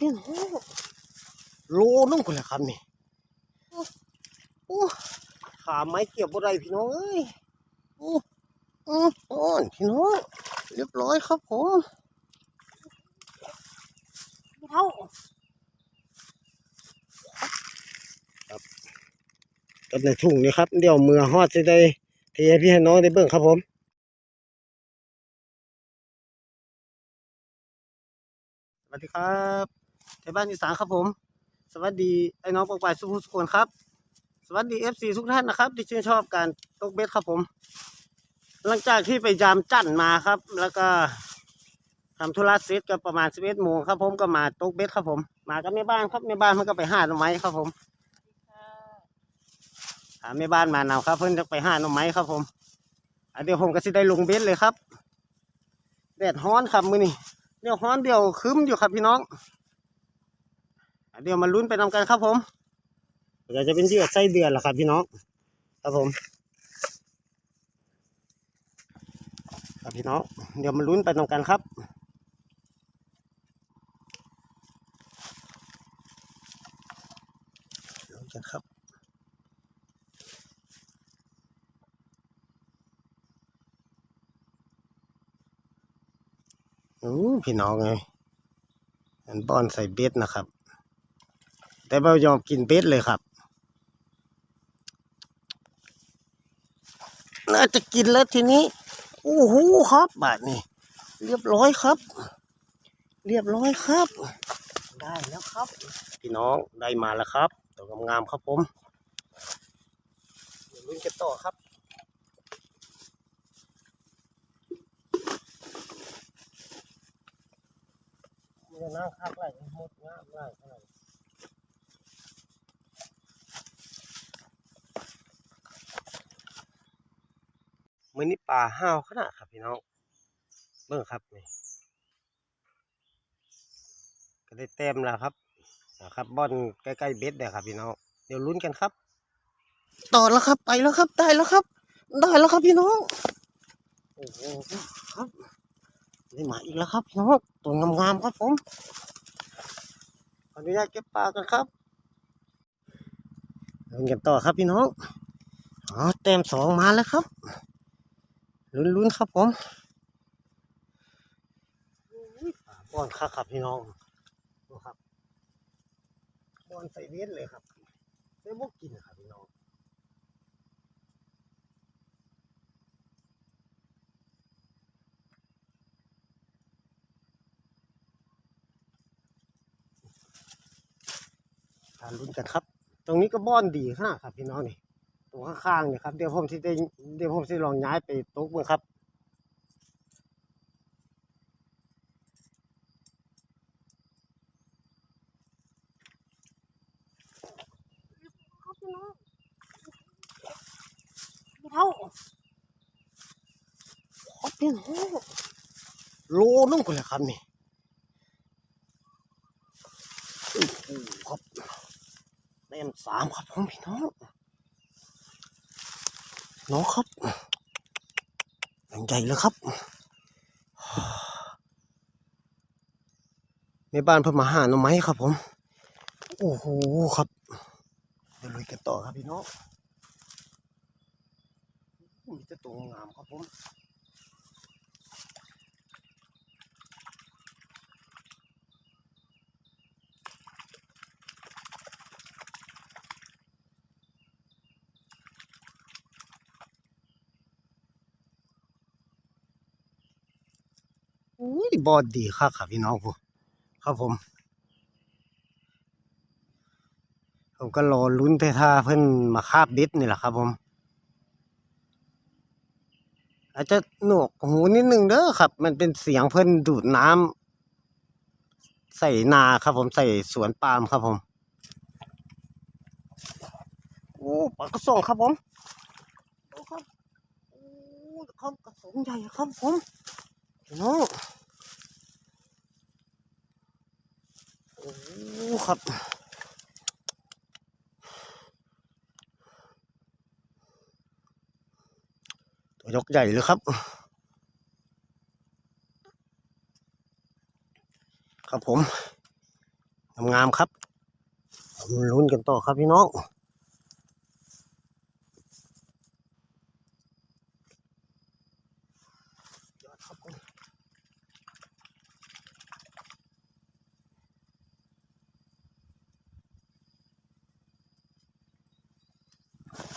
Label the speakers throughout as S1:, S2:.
S1: พี่น้องโลนึงคนละครับนี่โอ้โอ้ขาไม้เกี่ยวบ่ได้พี่น้องเอ้ยโอ้โอ้โอ้นพี่น้องเรียบร้อยครับผมเท่าครับกับในทุ่งนี่ครับ เดี๋ยวมือฮอดสิได้เทให้พี่ให้น้องได้เบิ่งครับผมสวัสดีครับ ไทยบ้านอีสานครับผม สวัสดีไอ้น้องปองปายสุภุสุคนครับ สวัสดีเอฟซีทุกท่านนะครับ ที่ชื่นชอบการตกเบ็ดครับผม หลังจากที่ไปยามจั่นมาครับ แล้วก็ทำธุระเสร็จก็ประมาณสิบเอ็ดโมงครับผมก็มาตกเบ็ดครับผม มากับแม่บ้านครับแม่บ้านมันก็ไปหาหน่อไม้ครับผมหาแม่บ้านมาหนาวครับ เพิ่นจะไปหาหน่อไม้ครับผมอะเดี๋ยวผมก็สิได้ลงเบ็ดเลยครับแดดฮ้อนครับมือนี้เดี๋ยวฮ้อนเดี๋ยวคืมอยู่ครับพี่น้อง เดี๋ยวมาลุ้นไปนำกันครับผมเดี๋ยวจะเป็นเหยื่อไส้เดือนล่ะครับพี่น้อง ครับผมครับพี่น้อง เดี๋ยวมาลุ้นไปนำกันครับลุ้นกันครับอู้พี่น้องไงอันบอนใส่เบ็ดนะครับ แต่ไม่ยอมกินเบ็ดเลยครับ น่าจะกินแล้วทีนี้โอ้โหครับบาทนี่เรียบร้อยครับ เรียบร้อยครับ ได้แล้วครับ พี่น้องได้มาแล้วครับตัวงามๆครับผมเดี๋ยวลุ้นกันต่อครับมันจะนั่งคักไหลหมดงามไหลขนาด มือนี้ป่าห้าวขนาดครับพี่น้องเบิ่งครับนี่ก็ได้เต็มแล้วครับนะครับบอนใกล้ๆเบ็ดเด้อครับพี่น้องเดี๋ยวลุ้นกันครับ ต่อแล้วครับไปแล้วครับได้แล้วครับ ได้แล้วครับพี่น้องโอ้โหครับได้หมาอีกแล้วครับพี่น้องตัวงามๆครับผมขออนุญาตเก็บปลากันครับเล่นกันต่อครับพี่น้องอ๋อเต็มสองมาแล้วครับ ลุ้นๆครับผมอุ้ยปลาบอนคักครับพี่น้องดูครับบอนใส่เวทเลยครับได้บกกินนครับพี่น้องทานลุ้นกันครับ ตรงนี้ก็บ้อนดีขนาดครับพี่น้องนี่ ตรงข้างๆเนี่ยครับ เดี๋ยวผมที่ได้เดี๋ยวผมที่ลองย้ายไปตกเมืองครับเท่าครับพี่น้องโลนึงคนละครับนี่ครับเต็มสามครับผมพี่น้อง น้องครับอย่างใหญ่เลยครับในบ้านเพิ่มมาหาหน่อไม้ครับผม โอ้โหครับ เดี๋ยวลุยกันต่อครับพี่น้องมีแต่ตัวงามครับผม อุ้ยบอดดีครับครับพี่น้องผมครับผมผมก็รอลุ้นแต่ถ้าเพิ่นมาคาบเบ็ดนี่แหละครับผม อาจจะหนวกหูนิดนึงเด้อครับ มันเป็นเสียงเพิ่นดูดน้ำใส่นาครับผมใส่สวนปาล์มครับผมโอ้ปลากระสงครับผมดูครับโอ้ครับกระสงใหญ่ครับผม น้องโอ้ครับตัวยกใหญ่เลยครับ ครับผมงามๆครับลุ้นกันต่อครับพี่น้องยอดครับ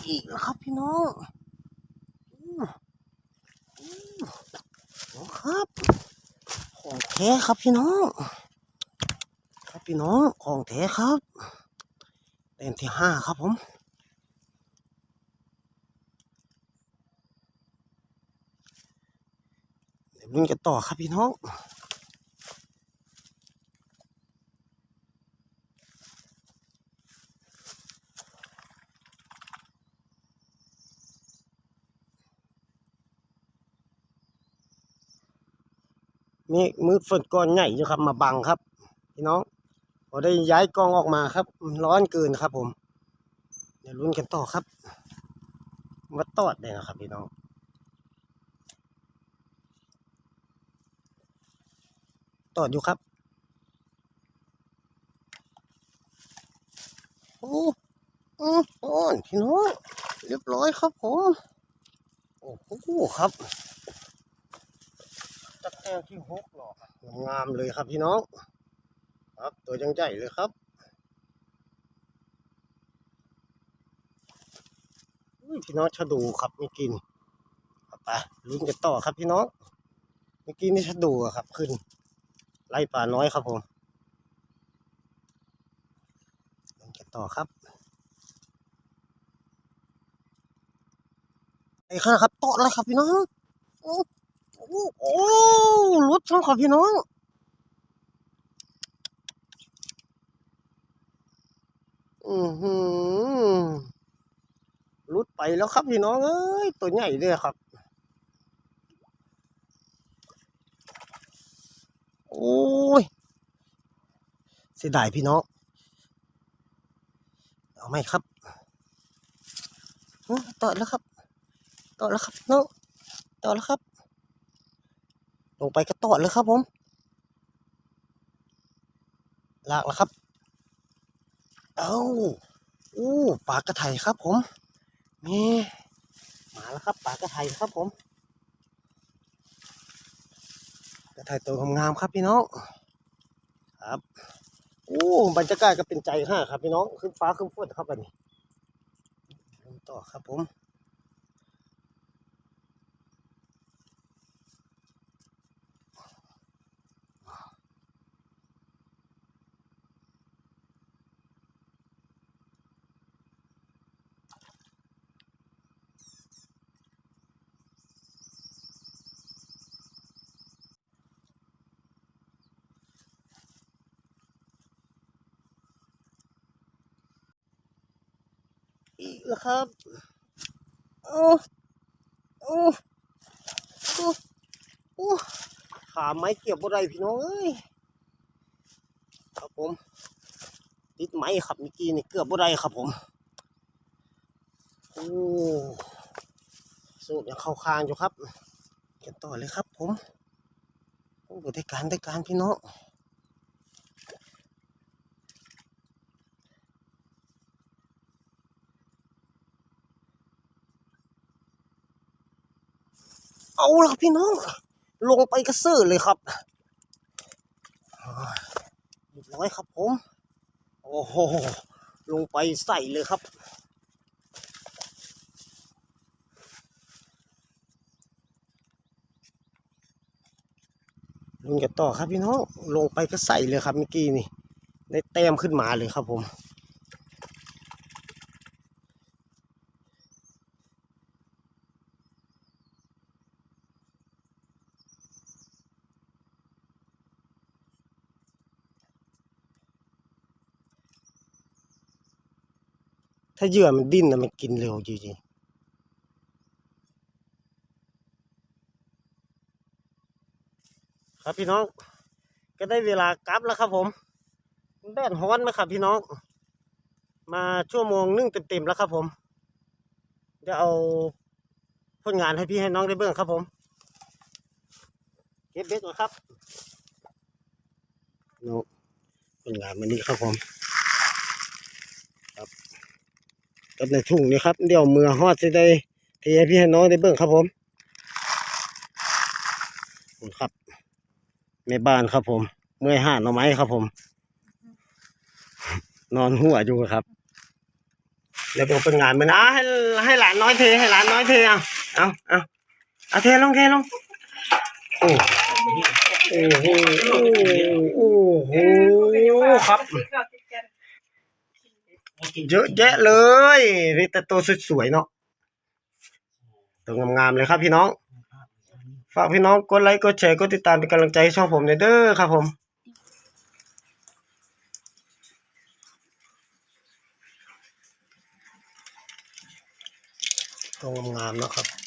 S1: อีกแล้วครับพี่น้องอู้อู้โอ้ครับ ของแท้ครับพี่น้อง ครับพี่น้องของแท้ครับเต็มที่ห้าครับผมเดี๋ยวลุ้นกันต่อครับพี่น้อง มีมือฝนก้อนใหญ่อยู่ครับ มาบังครับพี่น้องพอได้ย้ายกองออกมาครับ ร้อนเกินครับผม เดี๋ยวลุ้นกันต่อครับมาตอดเลยนะครับพี่น้องตอดอยู่ครับโอ้โอ้โอ้พี่น้องเรียบร้อยครับผมโอ้โหครับ ที่หกหรอกงามเลยครับพี่น้อง ครับ ตัวยังใหญ่เลยครับพี่น้องชะดูครับไม่กินไปลุ้นกันต่อครับพี่น้องเมื่อกี้นี่ชะดูครับขึ้น ไล่ปลาน้อยครับผมลุ้นกันต่อครับไอ้ข้าครับต่อแล้วครับพี่น้อง โอ้โอ้โอ้รุดช่องครับพี่น้องอือหือรุดไปแล้วครับพี่น้องเอ้ยตัวใหญ่เลยครับ โอ้ยเสียดายพี่น้องเอาไหมครับต่อแล้วครับ ต่อแล้วครับน้องต่อแล้วครับ ลงไปก็ต่อเลยครับผมลากแล้วครับ เอาอู้ปลากระไทยครับผมนี่มาแล้วครับปลากระไทยครับผม กระไทยตัวงามครับพี่น้องครับอู้บรรยากาศก็เป็นใจห้าครับพี่น้องขึ้นฟ้าขึ้นฝนครับอันนี้ลงต่อครับผม อีกแล้วครับ โอ้ โอ้ โอ้โอ้ขาไม้เกี่ยวบ่ได้พี่น้องเอ้ย ครับผม ติดไม้ครับเมื่อกี้นี่เกือบบ่ได้ครับผม โอ้สูบยังเข้าคางอยู่ครับเก็บต่อเลยครับผมโอ้ได้การได้การพี่น้อง เอาละครพี่น้อง ลงไปกระเสือเลยครับเรียบร้อยครับผม โอ้โห ลงไปใส่เลยครับลุงจะต่อครับพี่น้อง ลงไปก็ใส่เลยครับเมื่อกี้นี่ ได้แต้มขึ้นมาเลยครับผม ถ้าเหยื่อมันดิ้นนะมันกินเร็วจริงๆครับพี่น้อง ก็ได้เวลากลับแล้วครับผม แดดฮ้อนไหมครับพี่น้อง มาชั่วโมงนึ่งเต็มๆแล้วครับผมเดี๋ยวเอาผลงานให้พี่ให้น้องได้เบิ่งครับผม เก็บเบ็ดก่อนครับ โนเป็นงานวันนี้ครับผม ครับ กับในทุ่งนี่ครับ เดี๋ยวเมือฮอดสิได้เทให้พี่ให้น้องได้เบิ่งครับผมคุณครับแม่บ้านครับผม เมื่อยห่าน่อไม้ครับผม นอนหัวอยู่ครับแล้วก็เป็นงานมันอะให้ให้หลานน้อยเทให้หลานน้อยเทเอาเอาเอาเอาเทลงเทลงโอ้โอ้โหโอ้โหครับ เยอะแยะเลยนี่แต่ตัวสวยๆเนาะตัวงามๆเลยครับพี่น้อง ฝากพี่น้องกดไลค์กดแชร์กดติดตามเป็นกำลังใจให้ช่องผมเด้อครับผมตัวงามๆเนาะครับ